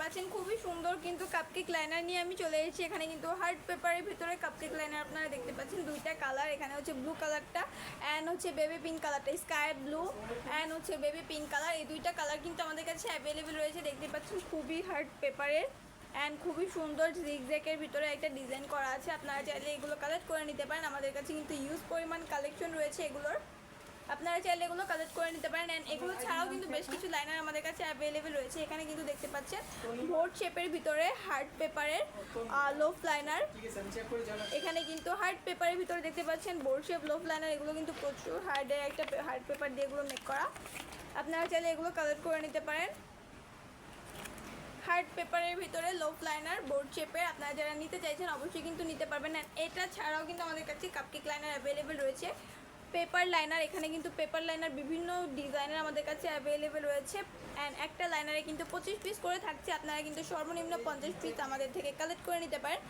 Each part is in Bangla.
পাচ্ছেন, খুবই সুন্দর কিন্তু কাপকেক লাইনার নিয়ে আমি চলে এসেছি। এখানে কিন্তু হার্ড পেপারের ভিতরে কাপকেক লাইনার আপনারা দেখতে পাচ্ছেন। দুইটা কালার এখানে হচ্ছে ব্লু কালারটা অ্যান্ড হচ্ছে বেবি পিঙ্ক কালারটা স্কাই ব্লু অ্যান্ড হচ্ছে বেবি পিঙ্ক কালার এই দুইটা কালার কিন্তু আমাদের কাছে অ্যাভেলেবেল রয়েছে। দেখতে পাচ্ছেন, খুবই হার্ড পেপারের অ্যান্ড খুবই সুন্দর জিগজ্যাকের ভিতরে একটা ডিজাইন করা আছে। আপনারা চাইলে এগুলো কালেক্ট করে নিতে পারেন। আমাদের কাছে কিন্তু ইউজ পরিমাণ কালেকশন রয়েছে এগুলোর। আপনারা চাইলে এগুলো কালেক্ট করে নিতে পারেন অ্যান্ড এগুলো ছাড়াও কিন্তু বেশ কিছু লাইনার আমাদের কাছে অ্যাভেলেবেল রয়েছে। এখানে কিন্তু দেখতে পাচ্ছেন বোর্ড শেপের ভিতরে হার্ড পেপারের লোফ লাইনার এখানে কিন্তু হার্ড পেপারের ভিতরে দেখতে পাচ্ছেন বোর্ড শেপ লোফ লাইনার এগুলো কিন্তু প্রচুর হার্ডের একটা হার্ড পেপার দিয়ে এগুলো মেক করা। আপনারা চাইলে এগুলো কালেক্ট করে নিতে পারেন। হার্ড পেপারের ভিতরে লোফ লাইনার বোর্ড শেপের আপনারা যারা নিতে চাইছেন অবশ্যই কিন্তু নিতে পারবেন। এটা ছাড়াও কিন্তু আমাদের কাছে কাপকেক লাইনার অ্যাভেলেবেল রয়েছে। পেপার লাইনার, এখানে কিন্তু পেপার লাইনার বিভিন্ন ডিজাইনের আমাদের কাছে অ্যাভেলেবেল রয়েছে। অ্যান্ড একটা লাইনারে কিন্তু পঁচিশ পিস করে থাকছে। আপনারা কিন্তু সর্বনিম্ন পঞ্চাশ পিস আমাদের থেকে কালেক্ট করে নিতে পারেন।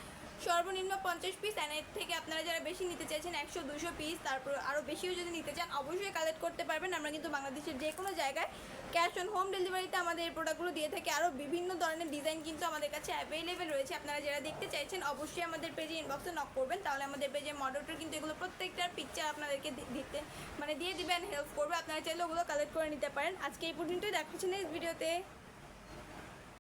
সর্বনিম্ন পঞ্চাশ পিস অ্যান্ড এর থেকে আপনারা যারা বেশি নিতে চাইছেন একশো, দুশো পিস তারপর আরও বেশিও যদি নিতে চান, অবশ্যই কালেক্ট করতে পারবেন। আমরা কিন্তু বাংলাদেশের যে কোনো জায়গায় ক্যাশ অন হোম ডেলিভারিতে আমাদের এই প্রোডাক্টগুলো দিয়ে থাকি। আরও বিভিন্ন ধরনের ডিজাইন কিন্তু আমাদের কাছে অ্যাভেলেবেল রয়েছে। আপনারা যারা দেখতে চাইছেন, অবশ্যই আমাদের পেজে ইনবক্সে নক করবেন। তাহলে আমাদের পেজে মডেলটার কিন্তু এগুলো প্রত্যেকটার পিকচার আপনাদেরকে দিতে মানে দিয়ে দিবেন হেল্প করবে। আপনারা চাইলে ওগুলো কালেক্ট করে নিতে পারেন। আজকে এই পর্যন্তই। দেখাচ্ছেন এই ভিডিওতে